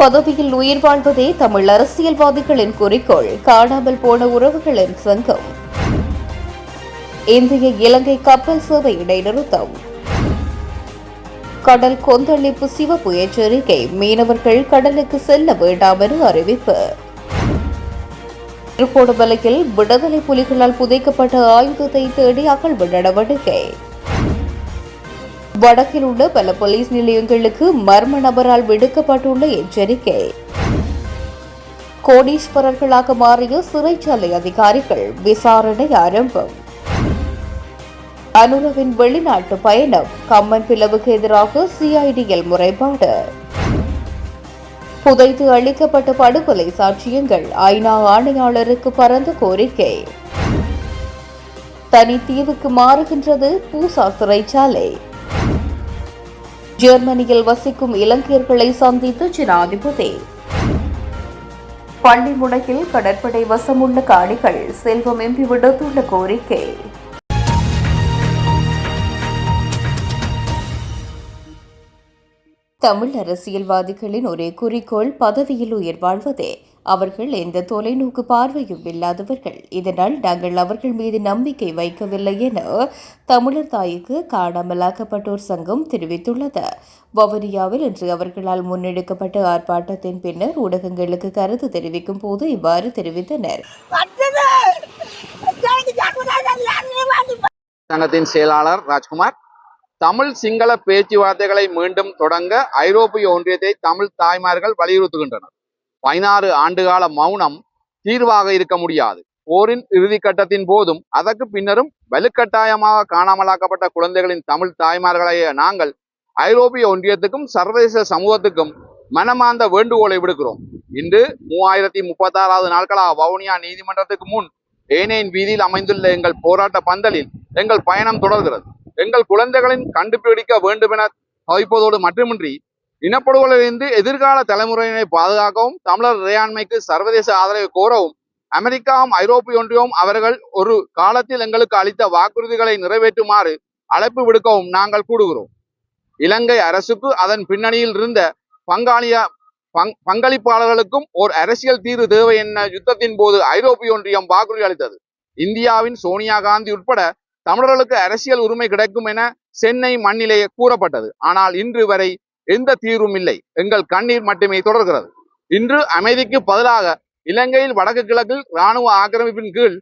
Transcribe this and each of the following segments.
பதவியில் உயிர் வாழ்வதே தமிழ் அரசியல்வாதிகளின் குறிக்கோள். காணாமல் போன உறவுகளின் சங்கம். இந்திய இலங்கை கப்பல் சேவை இடைநிறுத்தம். கடல் கொந்தளிப்பு சிவப்பு எச்சரிக்கை. மீனவர்கள் கடலுக்கு செல்ல வேண்டாம் என அறிவிப்பு. திருப்போடுமலையில் விடுதலை புலிகளால் புதைக்கப்பட்ட ஆயுதத்தை தேடி அகழ்வு நடவடிக்கை. வடக்கில் உள்ள பல போலீஸ் நிலையங்களுக்கு மர்ம நபரால் விடுக்கப்பட்டுள்ள எச்சரிக்கை. கோடீஸ்வரர்களாக மாறிய சிறைச்சாலை அதிகாரிகள் விசாரணை ஆரம்பம். அனுரவின் வெளிநாட்டு பயணம் கம்மன் பிளவுக்கு எதிராக சிஐடிஎல் முறைப்பாடு. புதைத்து அளிக்கப்பட்ட படுகொலை சாட்சியங்கள் ஐநா ஆணையாளருக்கு பரந்த கோரிக்கை. தனித்தீவுக்கு மாறுகின்றது பூசா சிறைச்சாலை. ஜெர்மனியில் வசிக்கும் இலங்கையர்களை சந்தித்து ஜனாதிபதி. பள்ளி முடக்கில் கடற்படை வசமுள்ள காணிகள் செல்வம் எம்பி விடுத்துள்ள கோரிக்கை. தமிழ் அரசியல்வாதிகளின் ஒரே குறிக்கோள் பதவியில் உயிர் வாழ்வதே. அவர்கள் எந்த தொலைநோக்கு பார்வையும் இல்லாதவர்கள். இதனால் நாங்கள் அவர்கள் மீது நம்பிக்கை வைக்கவில்லை என தமிழர் தாய்க்கு காணாமலாக்கப்பட்டோர் சங்கம் தெரிவித்துள்ளது. வவுனியாவில் இன்று அவர்களால் முன்னெடுக்கப்பட்ட ஆர்ப்பாட்டத்தின் பின்னர் ஊடகங்களுக்கு கருத்து தெரிவிக்கும் போது இவ்வாறு தெரிவித்தனர். சங்கத்தின் செயலாளர் ராஜ்குமார் தமிழ் சிங்கள பேச்சுவார்த்தைகளை மீண்டும் தொடங்க ஐரோப்பிய ஒன்றியத்தை தமிழ் தாய்மார்கள் வலியுறுத்துகின்றனர். பதினாறு ஆண்டுகால மௌனம் தீர்வாக இருக்க முடியாது. போரின் இறுதி கட்டத்தின் போதும் அதற்கு பின்னரும் வலுக்கட்டாயமாக காணாமலாக்கப்பட்ட குழந்தைகளின் தமிழ் தாய்மார்களைய நாங்கள் ஐரோப்பிய ஒன்றியத்துக்கும் சர்வதேச சமூகத்துக்கும் மனமார்ந்த வேண்டுகோளை விடுக்கிறோம். இன்று மூவாயிரத்தி முப்பத்தாறாவது நாட்களாக வவுனியா நீதிமன்றத்துக்கு முன் ஏனேன் வீதியில் அமைந்துள்ள எங்கள் போராட்ட பந்தலில் எங்கள் பயணம் தொடர்கிறது. எங்கள் குழந்தைகளின் கண்டுபிடிக்க வேண்டும் என தவிப்பதோடு மட்டுமின்றி இனப்படுகொலையிலிருந்து எதிர்கால தலைமுறையினை பாதுகாக்கவும் தமிழர் இறையாண்மைக்கு சர்வதேச ஆதரவை கோரவும் அமெரிக்காவும் ஐரோப்பிய ஒன்றியமும் அவர்கள் ஒரு காலத்தில் எங்களுக்கு அளித்த வாக்குறுதிகளை நிறைவேற்றுமாறு அழைப்பு விடுக்கவும் நாங்கள் கூடுகிறோம். இலங்கை அரசுக்கு அதன் பின்னணியில் இருந்த பங்காளிய பங் பங்களிப்பாளர்களுக்கும் ஓர் அரசியல் தீர்வு தேவை என யுத்தத்தின் போது ஐரோப்பிய ஒன்றியம் வாக்குறுதி அளித்தது. இந்தியாவின் சோனியா காந்தி உட்பட தமிழர்களுக்கு அரசியல் உரிமை கிடைக்கும் என சென்னை மண்ணிலேயே கூறப்பட்டது. ஆனால் இன்று வரை எந்த தீர்வும் இல்லை. எங்கள் கண்ணீர் மட்டுமே தொடர்கிறது. இன்று அமைதிக்கு பதிலாக இலங்கையில் வடக்கு கிழக்கில் இராணுவ ஆக்கிரமிப்பின் கீழ்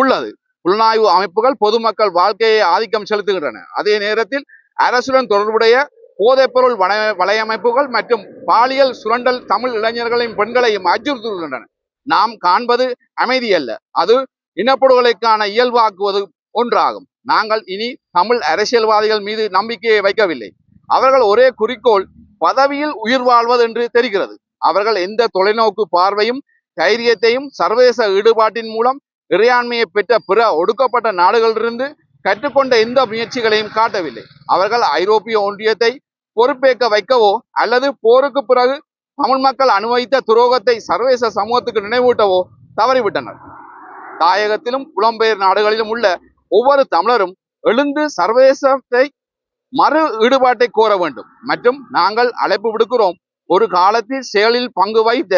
உள்ளது. புலனாய்வு அமைப்புகள் பொதுமக்கள் வாழ்க்கையை ஆதிக்கம் செலுத்துகின்றன. அதே நேரத்தில் அரசுடன் தொடர்புடைய போதைப்பொருள் வளைய வலையமைப்புகள் மற்றும் பாலியல் சுரண்டல் தமிழ் இளைஞர்களையும் பெண்களையும் அச்சுறுத்துகின்றன. நாம் காண்பது அமைதி அல்ல அது இனப்படுகொலைக்கான இயல்பாக்குவது ஒன்றாகும். நாங்கள் இனி தமிழ் அரசியல்வாதிகள் மீது நம்பிக்கையை வைக்கவில்லை. அவர்கள் ஒரே குறிக்கோள் பதவியில் உயிர் வாழ்வது என்று தெரிகிறது. அவர்கள் எந்த தொலைநோக்கு பார்வையும் தைரியத்தையும் சர்வதேச ஈடுபாட்டின் மூலம் இறையாண்மையை பெற்ற பிற ஒடுக்கப்பட்ட நாடுகளிலிருந்து கற்றுக்கொண்ட எந்த முயற்சிகளையும் காட்டவில்லை. அவர்கள் ஐரோப்பிய ஒன்றியத்தை பொறுப்பேற்க வைக்கவோ அல்லது போருக்கு பிறகு தமிழ் மக்கள் அனுபவித்த துரோகத்தை சர்வதேச சமூகத்துக்கு நினைவூட்டவோ தவறிவிட்டனர். தாயகத்திலும் புலம்பெயர் நாடுகளிலும் உள்ள ஒவ்வொரு தமிழரும் எழுந்து சர்வதேசத்தை மறு ஈடுபாட்டை கோர வேண்டும். மற்றும் நாங்கள் அழைப்பு விடுக்கிறோம். ஒரு காலத்தில் செயலில் பங்கு வைத்த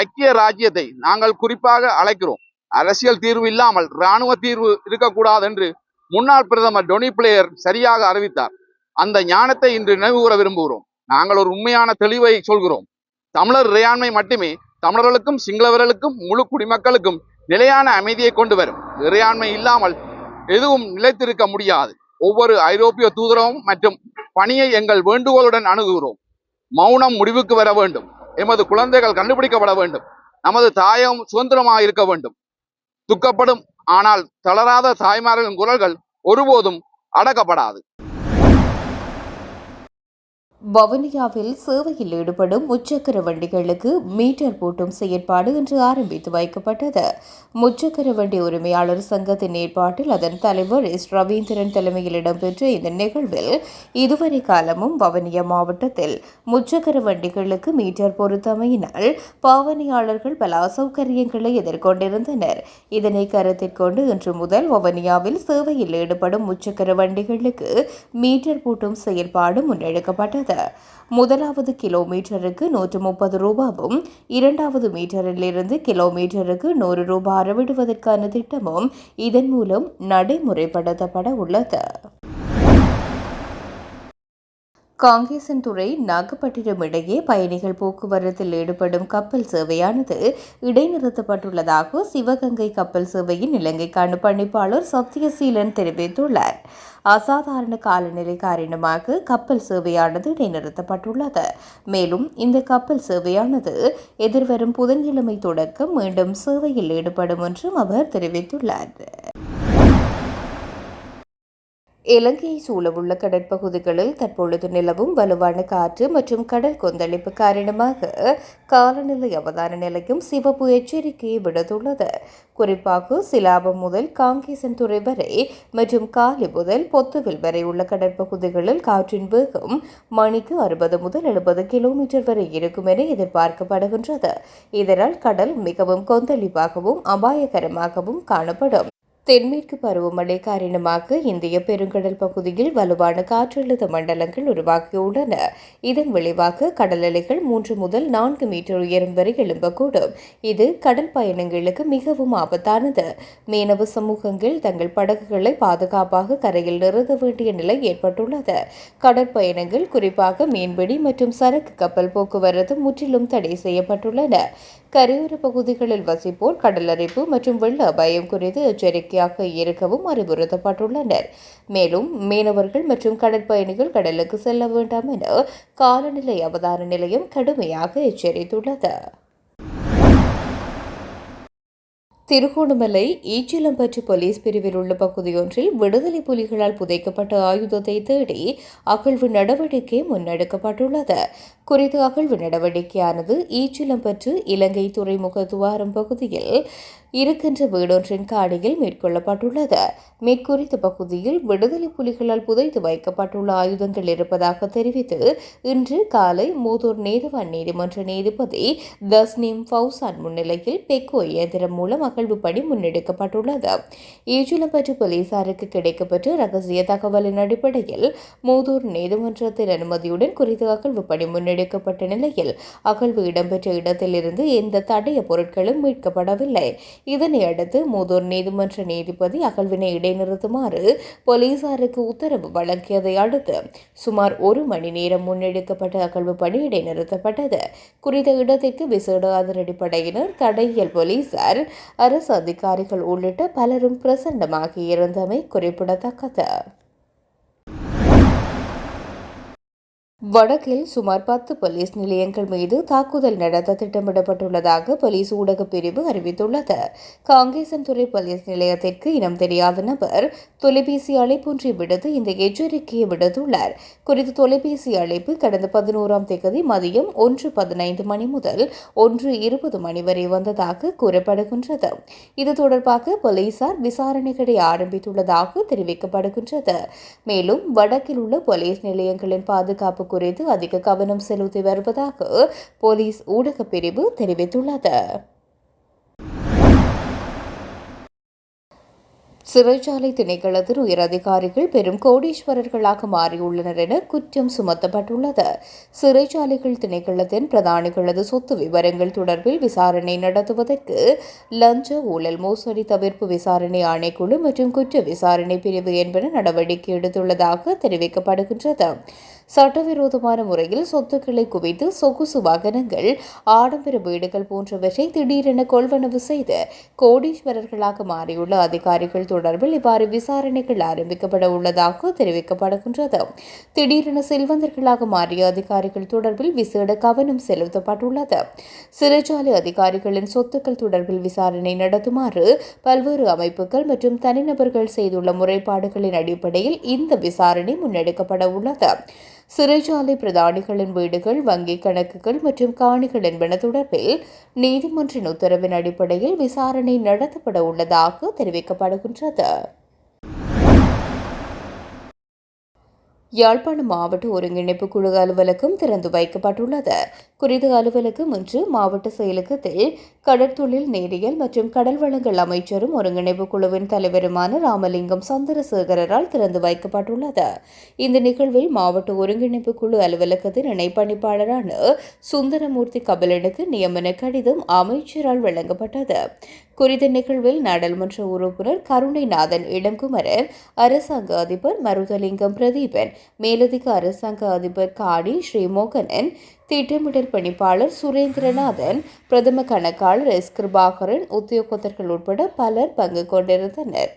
ஐக்கிய ராஜ்யத்தை நாங்கள் குறிப்பாக அழைக்கிறோம். அரசியல் தீர்வு இல்லாமல் இராணுவ தீர்வு இருக்கக்கூடாது என்று முன்னாள் பிரதமர் டொனி பிளேயர் சரியாக அறிவித்தார். அந்த ஞானத்தை இன்று நினைவுகூர விரும்புகிறோம். நாங்கள் ஒரு உண்மையான தெளிவை சொல்கிறோம். தமிழர் இறையாண்மை மட்டுமே தமிழர்களுக்கும் சிங்களவர்களுக்கும் முழு குடிமக்களுக்கும் நிலையான அமைதியை கொண்டு வரும். இறையாண்மை இல்லாமல் எதுவும் நிலைத்திருக்க முடியாது. ஒவ்வொரு ஐரோப்பிய தூதரவும் மற்றும் பணியை எங்கள் வேண்டுகோளுடன் அணுகுகிறோம். மௌனம் முடிவுக்கு வர வேண்டும். எமது குழந்தைகள் கண்டுபிடிக்கப்பட வேண்டும். நமது தாயம் சுதந்திரமாக இருக்க வேண்டும். துக்கப்படும் ஆனால் தளராத தாய்மார்களின் குரல்கள் ஒருபோதும் அடக்கப்படாது. வவுனியாவில் சேவையில் ஈடுபடும் முச்சக்கர வண்டிகளுக்கு மீட்டர் பூட்டும் செயற்பாடு இன்று ஆரம்பித்து வைக்கப்பட்டது. முச்சக்கர வண்டி உரிமையாளர் சங்கத்தின் ஏற்பாட்டில் அதன் தலைவர் எஸ். ரவீந்திரன் தலைமையில் இடம்பெற்ற இந்த நிகழ்வில் இதுவரை காலமும் வவுனியா மாவட்டத்தில் முச்சக்கர வண்டிகளுக்கு மீட்டர் பொருத்தமையினால் பாவனையாளர்கள் பல அசௌகரியங்களை எதிர்கொண்டிருந்தனர். இதனை கருத்தில் கொண்டு இன்று முதல் வவுனியாவில் சேவையில் ஈடுபடும் முச்சக்கர வண்டிகளுக்கு மீட்டர் பூட்டும் செயல்பாடு முன்னெடுக்கப்பட்டது. முதலாவது கிலோமீட்டருக்கு நூற்று முப்பது ரூபாவும் இரண்டாவது மீட்டரிலிருந்து கிலோமீட்டருக்கு நூறு ரூபாய் அறவிடுவதற்கான திட்டமும் இதன் மூலம் நடைமுறைப்படுத்தப்பட உள்ளது. காங்கேசன்துறை நாகப்பட்டினம் இடையே பயணிகள் போக்குவரத்தில் ஈடுபடும் கப்பல் சேவையானது இடைநிறுத்தப்பட்டுள்ளதாக சிவகங்கை கப்பல் சேவையின் இலங்கைக்கான பணிப்பாளர் சத்யசீலன் தெரிவித்துள்ளார். அசாதாரண காலநிலை காரணமாக கப்பல் சேவையானது இடைநிறுத்தப்பட்டுள்ளது. மேலும் இந்த கப்பல் சேவையானது எதிர்வரும் புதன்கிழமை தொடக்கம் மீண்டும் சேவையில் ஈடுபடும் என்றும் அவர் தெரிவித்துள்ளார். இலங்கையை சூழவுள்ள கடற்பகுதிகளில் தற்பொழுது நிலவும் வலுவான காற்று மற்றும் கடல் கொந்தளிப்பு காரணமாக காலநிலை அவதான நிலையம் சிவப்பு எச்சரிக்கையை விடுத்துள்ளது. குறிப்பாக சிலாபம் முதல் காங்கேசன் துறை வரை மற்றும் காலி முதல் பொத்துவில் வரை உள்ள கடற்பகுதிகளில் காற்றின் வேகம் மணிக்கு அறுபது முதல் எழுபது கிலோமீட்டர் வரை இருக்கும் என எதிர்பார்க்கப்படுகின்றது. இதனால் கடல் மிகவும் கொந்தளிப்பாகவும் அபாயகரமாகவும் காணப்படும். தென்மேற்கு பருவமழை காரணமாக இந்திய பெருங்கடல் பகுதியில் வலுவான காற்றழுத்த மண்டலங்கள் உருவாகியுள்ளன. இதன் விளைவாக கடல் அலைகள் மூன்று முதல் நான்கு மீட்டர் உயரம் வரை எழும்பக்கூடும். இது கடல் பயணங்களுக்கு மிகவும் ஆபத்தானது. மீனவ சமூகங்கள் தங்கள் படகுகளை பாதுகாப்பாக கரையில் நிறுத்த வேண்டிய நிலை ஏற்பட்டுள்ளது. கடற்பயணங்கள் குறிப்பாக மீன்பிடி மற்றும் சரக்கு கப்பல் போக்குவரத்து முற்றிலும் தடை செய்யப்பட்டுள்ளன. கரையோர பகுதிகளில் வசிப்போர் கடலரிப்பு மற்றும் வெள்ள அபாயம் குறித்து எச்சரிக்கையாக இருக்கவும் அறிவுறுத்தப்பட்டுள்ளனர். மேலும் மீனவர்கள் மற்றும் கடற்பயணிகள் கடலுக்கு செல்ல வேண்டாம் என காலநிலை அவதார நிலையம் கடுமையாக எச்சரித்துள்ளது. திருகோணமலை ஈச்சிலம்பற்று போலீஸ் பிரிவில் உள்ள பகுதியொன்றில் விடுதலை புலிகளால் புதைக்கப்பட்ட ஆயுதத்தை தேடி அகழ்வு நடவடிக்கை முன்னெடுக்கப்பட்டுள்ளது. குறித்த அகழ்வு நடவடிக்கையானது ஈச்சிலம்பற்று இலங்கை துறைமுக துவாரம் பகுதியில் இருக்கின்ற வீடொன்றின் காடியில் மேற்கொள்ளப்பட்டுள்ளது. மேற்குறித்த பகுதியில் விடுதலை புலிகளால் புதைத்து வைக்கப்பட்டுள்ள ஆயுதங்கள் இருப்பதாக தெரிவித்து இன்று காலை மூதூர் நீதிவான் நீதிமன்ற நீதிபதி தஸ்னீம் ஃபவுசான் முன்னிலையில் பெக்கோ இயந்திரம் மூலம் அகழ்வு பணி முன்னெடுக்கப்பட்டுள்ளது. ஈஜுலம்பற்று போலீசாருக்கு கிடைக்கப்பட்ட ரகசிய தகவலின் அடிப்படையில் மூதூர் நீதிமன்றத்தின் அனுமதியுடன் குறித்த அகழ்வு பணி எடுக்கப்பட்ட நிலையில் அகழ்வு இடம்பெற்ற இடத்திலிருந்து எந்த தடைய பொருட்களும் மீட்கப்படவில்லை. இதனை அடுத்து மூதூர் நீதிமன்ற நீதிபதி அகழ்வினை இடைநிறுத்துமாறு போலீசாருக்கு உத்தரவு வழங்கியதை அடுத்து சுமார் ஒரு மணி நேரம் முன்னெடுக்கப்பட்ட அகழ்வு பணி இடைநிறுத்தப்பட்டது. குறித்த இடத்திற்கு விசேட அதிரடிப்படையினர் தடையியல் போலீசார் அரசு அதிகாரிகள் உள்ளிட்ட பலரும் பிரசன்னமாகி இருந்தமை குறிப்பிடத்தக்கது. வடக்கில் சுமார் பத்து போலீஸ் நிலையங்கள் மீது தாக்குதல் நடத்த திட்டமிடப்பட்டுள்ளதாக போலீஸ் ஊடகப் பிரிவு அறிவித்துள்ளது. காங்கேசன்துறை போலீஸ் நிலையத்திற்கு இனம் தெரியாத நபர் தொலைபேசி அழைப்பொன்றை விடுத்து இந்த எச்சரிக்கையை விடுத்துள்ளார். குறித்த தொலைபேசி அழைப்பு கடந்த பதினோராம் தேதி மதியம் ஒன்று பதினைந்து மணி முதல் ஒன்று இருபது மணி வரை வந்ததாக கூறப்படுகின்றது. இது தொடர்பாக போலீசார் விசாரணைகளை ஆரம்பித்துள்ளதாக தெரிவிக்கப்படுகின்றது. மேலும் வடக்கில் உள்ள போலீஸ் நிலையங்களின் பாதுகாப்பு குறித்து அதிக கவனம் செலுத்தி வருவதாக போலீஸ் ஊடகப் பிரிவு தெரிவித்துள்ளது. சிறைச்சாலை திணைக்களத்தின் உயரதிகாரிகள் பெரும் கோடீஸ்வரர்களாக மாறியுள்ளனர் என குற்றம் சுமத்தப்பட்டுள்ளது. சிறைச்சாலைகள் திணைக்களத்தின் பிரதானிகளது சொத்து விவரங்கள் தொடர்பில் விசாரணை நடத்துவதற்கு லஞ்ச ஊழல் மோசடி தவிர்ப்பு விசாரணை ஆணைக்குழு மற்றும் குற்ற விசாரணை பிரிவு என்பன நடவடிக்கை எடுத்துள்ளதாக தெரிவிக்கப்படுகின்றது. சட்டவிரோதமான முறையில் சொத்துக்களை குவித்து சொகுசு வாகனங்கள் ஆடம்பர வீடுகள் போன்றவற்றை திடீரென கொள்வனவு செய்து கோடீஸ்வரர்களாக மாறியுள்ள அதிகாரிகள் தொடர்பில் இவ்வாறு விசாரணைகள் ஆரம்பிக்கப்பட உள்ளதாக தெரிவிக்கப்படுகின்றது. திடீரென செல்வந்தர்களாக மாறிய அதிகாரிகள் தொடர்பில் விசேட கவனம் செலுத்தப்பட்டுள்ளது. சிறைச்சாலை அதிகாரிகளின் சொத்துக்கள் தொடர்பில் விசாரணை நடத்துமாறு பல்வேறு அமைப்புகள் மற்றும் தனிநபர்கள் செய்துள்ள முறைப்பாடுகளின் அடிப்படையில் இந்த விசாரணை முன்னெடுக்கப்பட உள்ளது. சிறைச்சாலை பிரதானிகளின் வீடுகள் வங்கிக் கணக்குகள் மற்றும் காணிகள் என்பன தொடர்பில் நீதிமன்றின் உத்தரவின் அடிப்படையில் விசாரணை நடத்தப்பட உள்ளதாக தெரிவிக்கப்படுகின்றது. யாழ்ப்பாணம் மாவட்ட ஒருங்கிணைப்பு குழு அலுவலகம் திறந்து வைக்கப்பட்டுள்ளது. குறித்த அலுவலகம் இன்று மாவட்ட செயலகத்தில் கடற்தொழில் நேரியல் மற்றும் கடல் வளங்கள் அமைச்சரும் ஒருங்கிணைப்பு குழுவின் தலைவருமான ராமலிங்கம் சந்திரசேகரால் திறந்து வைக்கப்பட்டுள்ளது. இந்த நிகழ்வில் மாவட்ட ஒருங்கிணைப்பு குழு அலுவலகத்தின் இணைப்பணிப்பாளரான சுந்தரமூர்த்தி கபிலனுக்கு நியமன கடிதம் அமைச்சரால் வழங்கப்பட்டது. குறித்த நிகழ்வில் நாடாளுமன்ற உறுப்பினர் கருணைநாதன் இளங்குமரன் அரசாங்க அதிபர் மருதலிங்கம் பிரதீபன் மேலதிக அரசாங்க அதிபர் காடி ஸ்ரீமோகனன் திட்டமிடல் பணிப்பாளர் சுரேந்திரநாதன் பிரதம கணக்காளர் எஸ். கிருபாகரன் உத்தியோகத்தர்கள் உட்பட பலர் பங்கு கொண்டிருந்தனர்.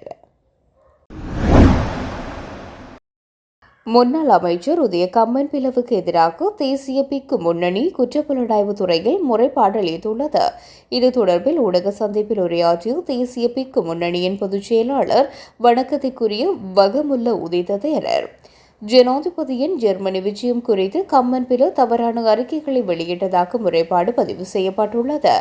முன்னாள் அமைச்சர் உதய கம்மன் பிளவுக்கு எதிராக தேசிய பிக்கு முன்னணி குற்றப்புலனாய்வு துறையில் முறைப்பாடு அளித்துள்ளது. இது தொடர்பில் ஊடக சந்திப்பில் உரையாற்றிய தேசிய பிக்கு முன்னணியின் பொதுச் செயலாளர் வணக்கத்திற்குரிய வகமுல்ல உதித்த தேரர் ஜனாதிபதியின் ஜெர்மனி விஜயம் குறித்து கம்மன் பில தவறான அறிக்கைகளை வெளியிட்டதாக முறைப்பாடு பதிவு செய்யப்பட்டுள்ளது.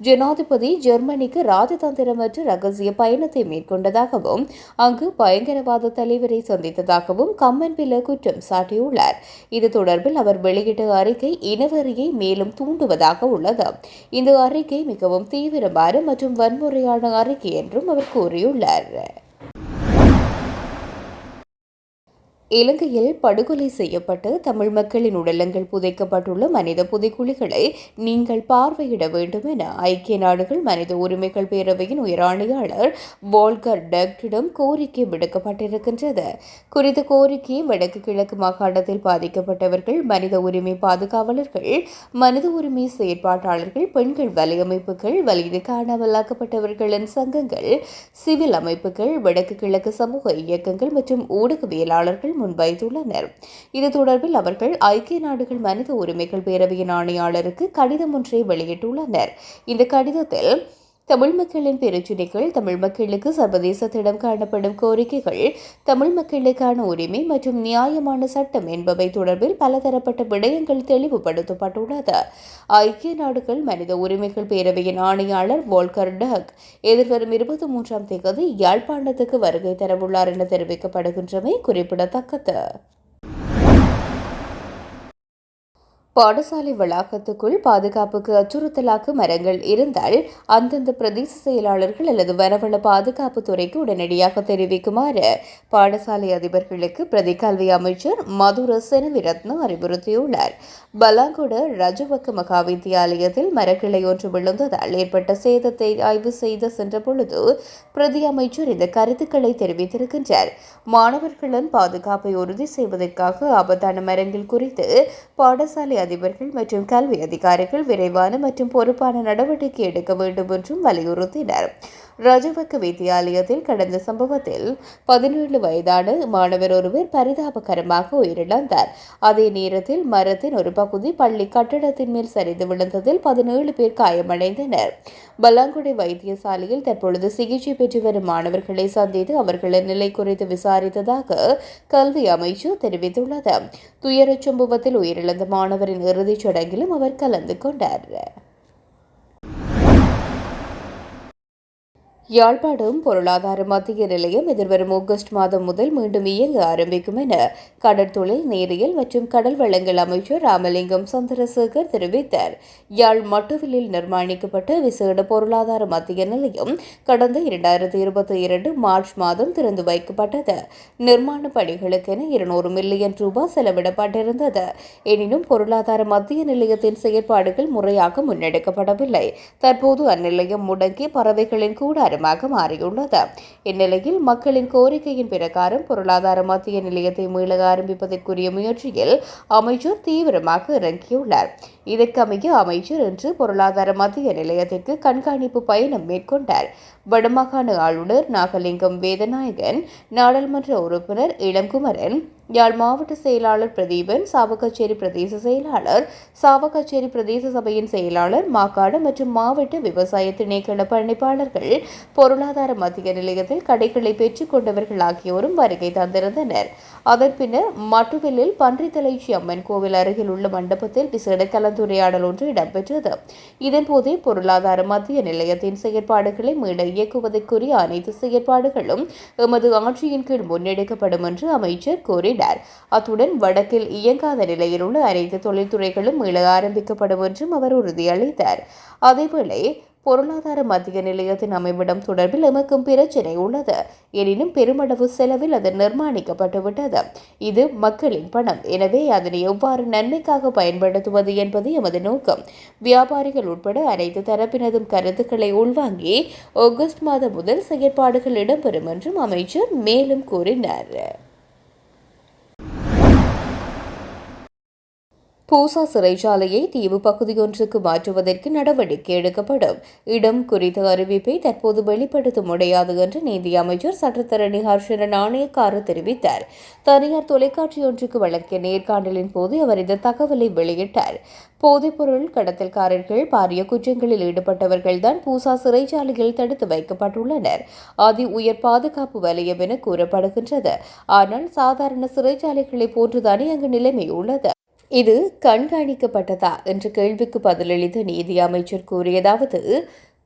ஜனாதிபதி ஜெர்மனிக்கு ராஜதந்திரமற்ற ரகசிய பயணத்தை மேற்கொண்டதாகவும் அங்கு பயங்கரவாத தலைவரை சந்தித்ததாகவும் கம்மன் பில குற்றம் சாட்டியுள்ளார். இது தொடர்பில் அவர் வெளியிட்ட அறிக்கை இனவெறியை மேலும் தூண்டுவதாக உள்ளது. இந்த அறிக்கை மிகவும் தீவிரமான மற்றும் வன்முறையான அறிக்கை என்றும் அவர் கூறியுள்ளார். இலங்கையில் படுகொலை செய்யப்பட்டு தமிழ் மக்களின் உடலங்கள் புதைக்கப்பட்டுள்ள மனித புதைக்குழிகளை நீங்கள் பார்வையிட வேண்டும் என ஐக்கிய நாடுகள் மனித உரிமைகள் பேரவையின் உயராணையாளர் வால்கர் டக்டிடம் கோரிக்கை விடுக்கப்பட்டிருக்கின்றது. குறித்த கோரிக்கை வடக்கு கிழக்கு மாகாணத்தில் பாதிக்கப்பட்டவர்கள் மனித உரிமை பாதுகாவலர்கள் மனித உரிமை செயற்பாட்டாளர்கள் பெண்கள் வலையமைப்புகள் வலிது காணாமலாக்கப்பட்டவர்களின் சங்கங்கள் சிவில் அமைப்புகள் வடக்கு கிழக்கு சமூக இயக்கங்கள் மற்றும் ஊடகவியலாளர்கள் முன்வைத்துள்ளனர் இது தொடர்பில் அவர்கள் ஐக்கிய நாடுகள் மனித உரிமைகள் பேரவையின் ஆணையாளருக்கு கடிதம் ஒன்றை வெளியிட்டுள்ளனர். இந்த கடிதத்தில் தமிழ் மக்களின் பிரச்சினைகள் தமிழ் மக்களுக்கு சர்வதேசத்திடம் காணப்படும் கோரிக்கைகள் தமிழ் மக்களுக்கான உரிமை மற்றும் நியாயமான சட்டம் என்பவை தொடர்பில் பலதரப்பட்ட விடயங்கள் தெளிவுபடுத்தப்பட்டுள்ளது. ஐக்கிய நாடுகள் மனித உரிமைகள் பேரவையின் ஆணையாளர் வோல்கர் டக் எதிர்வரும் இருபத்தி மூன்றாம் தேதி யாழ்ப்பாணத்துக்கு வருகை தரவுள்ளார் என தெரிவிக்கப்படுகின்றமை குறிப்பிடத்தக்கது. பாடசாலை வளாகத்துக்குள் பாதுகாப்புக்கு அச்சுறுத்தலாக மரங்கள் இருந்தால் அந்தந்த பிரதேச செயலாளர்கள் அல்லது வனவள பாதுகாப்பு துறைக்கு உடனடியாக தெரிவிக்குமாறு பாடசாலை அதிபர்களுக்கு பிரதி கல்வி அமைச்சர் மதுர செனவிரத்ன அறிவுறுத்தியுள்ளார். பலாங்குட ரஜவக்க மகா வித்தியாலயத்தில் மரக்கிளை ஒன்று விழுந்ததால் ஏற்பட்ட சேதத்தை ஆய்வு செய்து சென்ற பொழுது பிரதி அமைச்சர் இந்த கருத்துக்களை தெரிவித்திருக்கின்றார். மாணவர்களின் பாதுகாப்பை உறுதி செய்வதற்காக ஆபத்தான மரங்கள் குறித்து பாடசாலை அதிபர்கள் மற்றும் கல்வி அதிகாரிகள் விரைவான மற்றும் பொறுப்பான நடவடிக்கை எடுக்க வேண்டும் என்றும் வலியுறுத்தினர். ரஜவக்க வித்தியாலயத்தில் கடந்த சம்பவத்தில் பதினேழு வயதான மாணவர் ஒருவர் பரிதாபகரமாக உயிரிழந்தார். அதே நேரத்தில் மரத்தின் ஒரு பகுதி பள்ளி கட்டடத்தின் மேல் சரிந்து விழுந்ததில் பதினேழு பேர் காயமடைந்தனர். பல்லாங்குடி வைத்தியசாலையில் தற்பொழுது சிகிச்சை பெற்று வரும் மாணவர்களை சந்தித்து அவர்களின் நிலை குறித்து விசாரித்ததாக கல்வி அமைச்சு தெரிவித்துள்ளது. துயரச் சம்பவத்தில் உயிரிழந்த மாணவரின் இறுதிச் சடங்கிலும் அவர் கலந்து கொண்டார். யாழ்ப்பாணம் பொருளாதார மத்திய நிலையம் எதிர்வரும் ஆகஸ்ட் மாதம் முதல் மீண்டும் இயங்க ஆரம்பிக்கும் என கடற்தொழில் நேரியல் மற்றும் கடல் வளங்கள் அமைச்சர் ராமலிங்கம் சந்திரசேகர் தெரிவித்தார். யாழ் மட்டுவிலில் நிர்மாணிக்கப்பட்ட விசேட பொருளாதார மத்திய நிலையம் கடந்த இரண்டாயிரத்தி இருபத்தி இரண்டு மார்ச் மாதம் திறந்து வைக்கப்பட்டது. நிர்மாண பணிகளுக்கென இருநூறு மில்லியன் ரூபாய் செலவிடப்பட்டிருந்தது. எனினும் பொருளாதார மத்திய நிலையத்தின் செயற்பாடுகள் முறையாக முன்னெடுக்கப்படவில்லை. தற்போது அந்நிலையம் முடங்கி பறவைகளின் கூடாரம் நகரமாக மாறியுள்ளது. இந்நிலையில் மக்களின் கோரிக்கையின் பிரகாரம் பொருளாதார மத்திய நிலையத்தை மீள ஆரம்பிப்பதற்குரிய முயற்சியில் அமைச்சர் தீவிரமாக இறங்கியுள்ளார். இதற்கமைய அமைச்சர் இன்று பொருளாதார மத்திய நிலையத்திற்கு கண்காணிப்பு பயணம் மேற்கொண்டார். வடமாகாண ஆளுநர் நாகலிங்கம் வேதநாயகன் நாடாளுமன்ற உறுப்பினர் இளங்குமரன் யாழ் மாவட்ட செயலாளர் பிரதீபன் சாவகச்சேரி பிரதேச செயலாளர் சாவகச்சேரி பிரதேச சபையின் செயலாளர் மாக்காடு மற்றும் மாவட்ட விவசாய திணைக்கள பணிப்பாளர்கள் பொருளாதார மத்திய நிலையத்தில் கடைகளை பெற்றுக் கொண்டவர்கள் ஆகியோரும் வருகை தந்திருந்தனர். அதன் பின்னர் மட்டுவிலில் பன்றித்தலைச்சி அம்மன் கோவில் அருகில் உள்ள மண்டபத்தில் விசேட கலந்துரையாடல் ஒன்று இடம்பெற்றது. இதன்போதே பொருளாதார மத்திய நிலையத்தின் செயற்பாடுகளை மீள இயக்குவதற்குரிய அனைத்து செயற்பாடுகளும் எமது ஆட்சியின் கீழ் முன்னெடுக்கப்படும் என்று அமைச்சர் கூறினார் கூறினார். அத்துடன் வடக்கில் இயங்காத நிலையில் உள்ள அனைத்து தொழில்துறைகளும் மீள ஆரம்பிக்கப்படும் என்றும் அவர் உறுதியளித்தார். அதேவேளை பொருளாதார மத்திய நிலையத்தின் அமைவிடம் தொடர்பில் எமக்கும் பிரச்சினை உள்ளது. எனினும் பெருமளவு செலவில் அது நிர்மாணிக்கப்பட்டுவிட்டது இது மக்களின் பணம். எனவே அதனை எவ்வாறு நன்மைக்காக பயன்படுத்துவது என்பது எமது நோக்கம். வியாபாரிகள் உட்பட அனைத்து தரப்பினதும் கருத்துக்களை உள்வாங்கி ஆகஸ்ட் மாதம் முதல் செயற்பாடுகள் இடம்பெறும் என்றும் அமைச்சர் மேலும் கூறினார். பூசா சிறைச்சாலையை தீவு பகுதியொன்றுக்கு மாற்றுவதற்கு நடவடிக்கை எடுக்கப்படும். இடம் குறித்த அறிவிப்பை தற்போது வெளிப்படுத்த முடியாது என்று நீதி அமைச்சர் சட்டத்தரணி ஹர்ஷன நாணயக்காரர் தெரிவித்தார். தனியார் தொலைக்காட்சி ஒன்றுக்கு வழங்கிய நேர்காணலின் போது அவர் இந்த தகவலை வெளியிட்டார். போதைப்பொருள் கடத்தல்காரர்கள் பாரிய குற்றங்களில் ஈடுபட்டவர்கள்தான் பூசா சிறைச்சாலையில் தடுத்து வைக்கப்பட்டுள்ளனர். அதி உயர் பாதுகாப்பு வலயம் என கூறப்படுகின்றது. ஆனால் சாதாரண சிறைச்சாலைகளை போன்றுதானே அங்கு நிலைமை உள்ளது. இது கண்காணிக்கப்பட்டதா? என்ற கேள்விக்கு பதிலளித்த நீதி அமைச்சர் கூறியதாவது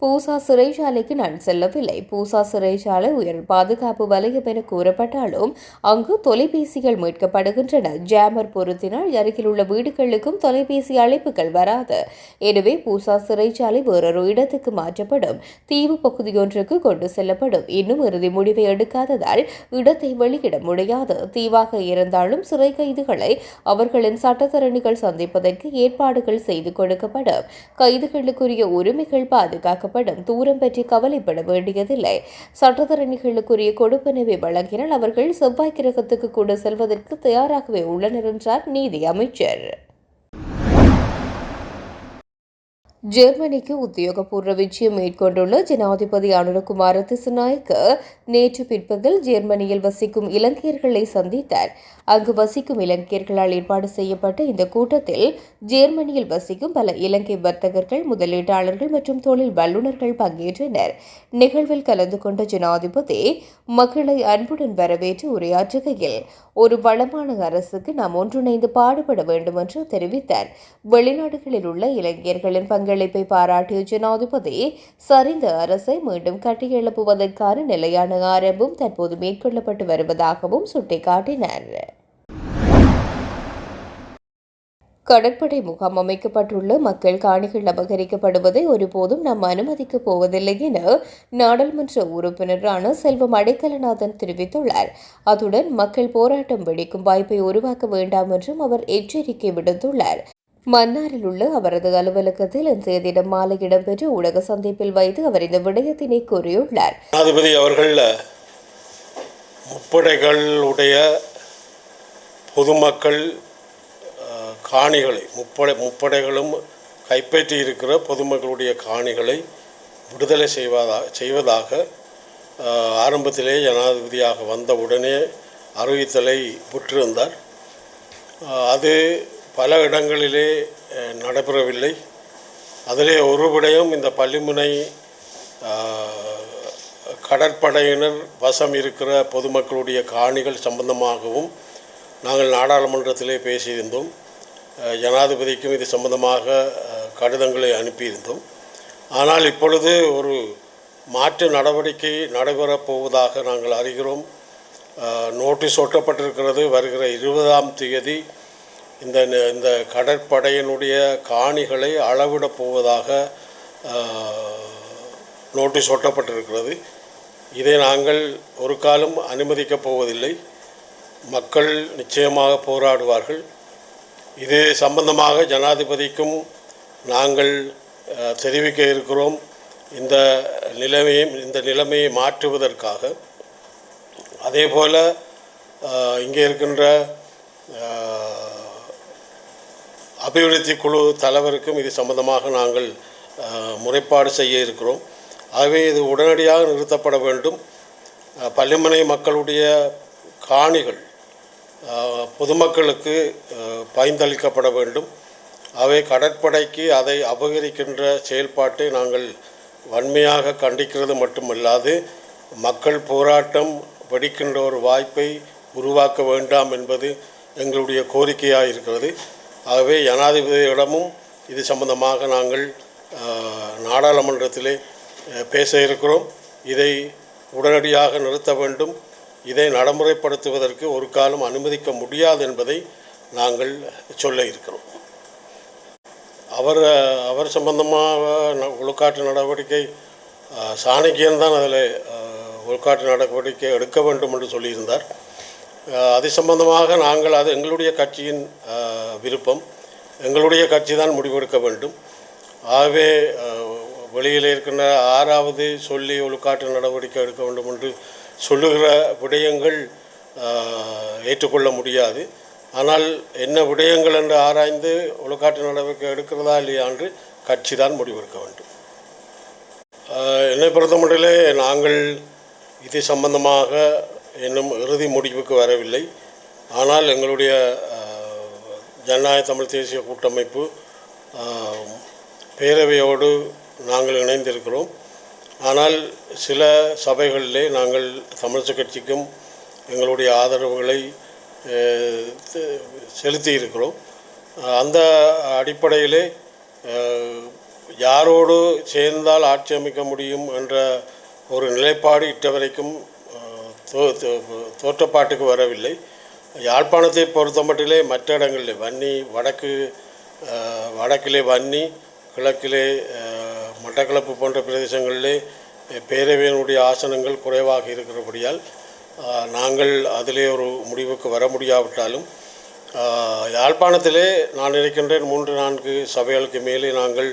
பூசா சிறைச்சாலைக்கு நான் செல்லவில்லை. பூசா சிறைச்சாலை உயர் பாதுகாப்பு வலயம் என கூறப்பட்டாலும் அங்கு தொலைபேசிகள் மீட்கப்படுகின்றன. ஜாமர் பொருத்தினால் அருகில் உள்ள வீடுகளுக்கும் தொலைபேசி அழைப்புகள் வராது. எனவே பூசா சிறைச்சாலை வேறொரு இடத்துக்கு மாற்றப்படும். தீவு பகுதியொன்றுக்கு கொண்டு செல்லப்படும். இன்னும் இறுதி முடிவை எடுக்காததால் இடத்தை வெளியிட முடியாது. தீவாக இருந்தாலும் சிறை கைதுகளை அவர்களின் சட்டத்தரணிகள் சந்திப்பதற்கு ஏற்பாடுகள் செய்து கொடுக்கப்படும். கைதுகளுக்குரிய உரிமைகள் பாதுகாக்கப்படும் தூரம் பற்றி கவலைப்பட வேண்டியதில்லை. சட்டத்தரணிகளுக்குரிய கொடுப்பனவை வழங்கினால் அவர்கள் செவ்வாய் கிரகத்துக்கு கூட செல்வதற்கு தயாராகவே உள்ளனர் என்றார் நீதி அமைச்சர். ஜெர்மனிக்கு உத்தியோகபூர்வ விஜயம் மேற்கொண்டுள்ள ஜனாதிபதி அனுரகுமார திசுநாயக்க நேற்று பிற்பகல் ஜெர்மனியில் வசிக்கும் இலங்கையர்களை சந்தித்தார். அங்கு வசிக்கும் இலங்கையர்களால் ஏற்பாடு செய்யப்பட்ட இந்த கூட்டத்தில் ஜெர்மனியில் வசிக்கும் பல இலங்கை வர்த்தகர்கள் முதலீட்டாளர்கள் மற்றும் தொழில் வல்லுநர்கள் பங்கேற்றனர். நிகழ்வில் கலந்து கொண்ட ஜனாதிபதி மக்களை அன்புடன் வரவேற்று உரையாற்றுகையில் ஒரு வளமான அரசுக்கு நாம் ஒன்றிணைந்து பாடுபட வேண்டும் என்று தெரிவித்தார். வெளிநாடுகளில் உள்ள இளைஞர்களின் பங்களிப்பை பாராட்டிய ஜனாதிபதி சரிந்த அரசை மீண்டும் கட்டியெழுப்புவதற்கான நிலையான ஆரம்பம் தற்போது மேற்கொள்ளப்பட்டு வருவதாகவும் சுட்டிக்காட்டினார். கடற்படை முகாம் அமைக்கப்பட்டுள்ள மக்கள் காணிகள் அபகரிக்கப்படுவதை ஒருபோதும் நாம் அனுமதிக்கப் போவதில்லை என நாடாளுமன்ற உறுப்பினரான செல்வம் அடைக்கலநாதன் தெரிவித்துள்ளார். அத்துடன் மக்கள் போராட்டம் வெடிக்கும் வாய்ப்பை உருவாக்க வேண்டாம் என்றும் அவர் எச்சரிக்கை விடுத்துள்ளார். மன்னாரில் உள்ள அவரது அலுவலகத்தில் இன்றைய தினம் மாலை இடம்பெற்ற ஊடக சந்திப்பில் வைத்து அவர் இந்த விடயத்தினை கூறியுள்ளார். ஜனாதிபதி அவர்கள் முப்படைகளுடைய பொதுமக்கள் காணிகளை முப்படை முப்படைகளும் கைப்பற்றி இருக்கிற பொதுமக்களுடைய காணிகளை விடுதலை செய்வதாக செய்வதாக ஆரம்பத்திலே ஜனாதிபதியாக வந்த உடனே அறிவித்தலை விட்டிருந்தார். அது பல இடங்களிலே நடைபெறவில்லை. அதிலே ஒரு விடயம் இந்த பள்ளிமுனை கடற்படையினர் வசம் இருக்கிற பொதுமக்களுடைய காணிகள் சம்பந்தமாகவும் நாங்கள் நாடாளுமன்றத்திலே பேசியிருந்தோம். ஜனாதிபதிக்கும் இது சம்பந்தமாக கடிதங்களை அனுப்பியிருந்தோம். ஆனால் இப்பொழுது ஒரு மாற்று நடவடிக்கை நடைபெறப் போவதாக நாங்கள் அறிகிறோம். நோட்டீஸ் ஒட்டப்பட்டிருக்கிறது. வருகிற இருபதாம் தேதி இந்த இந்த கடற்படையினுடைய காணிகளை அளவிடப் போவதாக நோட்டீஸ் ஒட்டப்பட்டிருக்கிறது. இதை நாங்கள் ஒரு காலம் அனுமதிக்கப் போவதில்லை. மக்கள் நிச்சயமாக போராடுவார்கள். இது சம்பந்தமாக ஜனாதிபதிக்கும் நாங்கள் தெரிவிக்க இருக்கிறோம். இந்த நிலைமையை இந்த நிலைமையை மாற்றுவதற்காக. அதே போல் இங்கே இருக்கின்ற அபிவிருத்தி குழு தலைவருக்கும் இது சம்பந்தமாக நாங்கள் முறைப்பாடு செய்ய இருக்கிறோம். ஆகவே இது உடனடியாக நிறுத்தப்பட வேண்டும். பள்ளிமனை மக்களுடைய காணிகள் பொதுமக்களுக்கு பயந்தளிக்கப்பட வேண்டும். அவை கடற்படைக்கு அதை அபகரிக்கின்ற செயல்பாட்டை நாங்கள் வன்மையாக கண்டிக்கிறது மட்டுமல்லாது மக்கள் போராட்டம் வெடிக்கின்ற ஒரு வாய்ப்பை உருவாக்க வேண்டாம் என்பது எங்களுடைய கோரிக்கையாக இருக்கிறது ஆகவே ஜனாதிபதியிடமும் இது சம்பந்தமாக நாங்கள் நாடாளுமன்றத்திலே பேச இருக்கிறோம். இதை உடனடியாக நிறுத்த வேண்டும். இதை நடைமுறைப்படுத்துவதற்கு ஒரு காலம் அனுமதிக்க முடியாது என்பதை நாங்கள் சொல்ல இருக்கிறோம். அவர் அவர் சம்பந்தமாக ந- ஒழுக்காற்று நடவடிக்கை சாணக்கியன் தான் அதில் ஒழுக்காற்று நடவடிக்கை எடுக்க வேண்டும் என்று சொல்லியிருந்தார். அது சம்பந்தமாக நாங்கள் அது எங்களுடைய கட்சியின் விருப்பம். எங்களுடைய கட்சி தான் முடிவெடுக்க வேண்டும். ஆகவே வெளியில் இருக்கின்ற ஆறாவது சொல்லி ஒழுக்காற்று நடவடிக்கை எடுக்க வேண்டும் என்று சொல்லுகிற விடயங்கள் ஏற்றுக்கொள்ள முடியாது. ஆனால் என்ன விடயங்கள் என்று ஆராய்ந்து ஒழுக்காற்று நடவடிக்கை எடுக்கிறதா இல்லையா என்று கட்சி தான் முடிவெடுக்க வேண்டும். என்னை பொறுத்தமட்டிலே நாங்கள் இது சம்பந்தமாக இன்னும் இறுதி முடிவுக்கு வரவில்லை. ஆனால் எங்களுடைய ஜனநாயக தமிழ் தேசிய கூட்டமைப்பு பேரவையோடு நாங்கள் இணைந்திருக்கிறோம். ஆனால் சில சபைகளிலே நாங்கள் தமிழ் கட்சிக்கும் எங்களுடைய ஆதரவுகளை செலுத்தி இருக்கிறோம். அந்த அடிப்படையிலே யாரோடு சேர்ந்தால் ஆட்சி அமைக்க முடியும் என்ற ஒரு நிலைப்பாடு இட்ட வரைக்கும் தோற்றப்பாட்டுக்கு வரவில்லை. யாழ்ப்பாணத்தை பொறுத்தமட்டிலே மற்ற இடங்களில் வன்னி வடக்கு வடக்கிலே வன்னி கிழக்கிலே மட்டக்களப்பு போன்ற பிரதேசங்களிலே பேரவையினுடைய ஆசனங்கள் குறைவாக இருக்கிறபடியால் நாங்கள் அதிலே ஒரு முடிவுக்கு வர முடியாவிட்டாலும் யாழ்ப்பாணத்திலே நான் நினைக்கின்றேன் மூன்று நான்கு சபைகளுக்கு மேலே நாங்கள்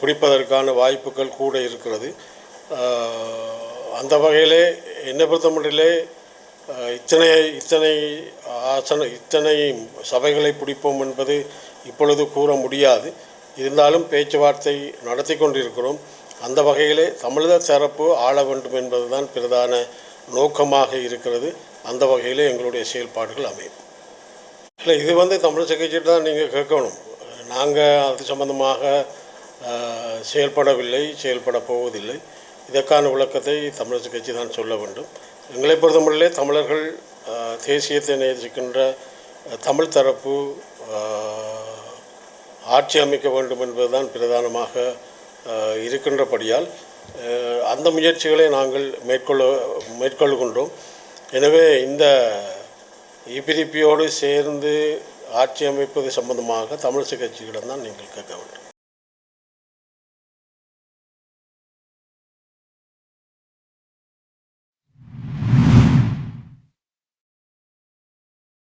பிடிப்பதற்கான வாய்ப்புகள் கூட இருக்கிறது. அந்த வகையிலே என்னை பொறுத்த மட்டிலே இத்தனை இத்தனை ஆசன இத்தனை சபைகளை பிடிப்போம் என்பது இப்பொழுது கூற முடியாது. இருந்தாலும் பேச்சுவார்த்தை நடத்தி கொண்டிருக்கிறோம். அந்த வகையிலே தமிழக தரப்பு ஆள வேண்டும் என்பதுதான் பிரதான நோக்கமாக இருக்கிறது. அந்த வகையிலே எங்களுடைய செயல்பாடுகள் அமையும். இல்லை இது வந்து தமிழ் சிகிச்சை தான் நீங்கள் கேட்கணும். நாங்கள் அது சம்பந்தமாக செயல்படவில்லை செயல்பட போவதில்லை. இதற்கான விளக்கத்தை தமிழரசு கட்சி தான் சொல்ல வேண்டும். எங்களை பொறுத்தமட்டிலே தமிழர்கள் தேசியத்தை நேசிக்கின்ற தமிழ் தரப்பு ஆட்சி அமைக்க வேண்டும் என்பதுதான் பிரதானமாக இருக்கின்றபடியால் அந்த முயற்சிகளை நாங்கள் மேற்கொள்ள மேற்கொள்கின்றோம். எனவே இந்த இபிடிபியோடு சேர்ந்து ஆட்சி அமைப்பது சம்பந்தமாக தமிழிசை கட்சியிடம் தான் நீங்கள் கேட்க வேண்டும்.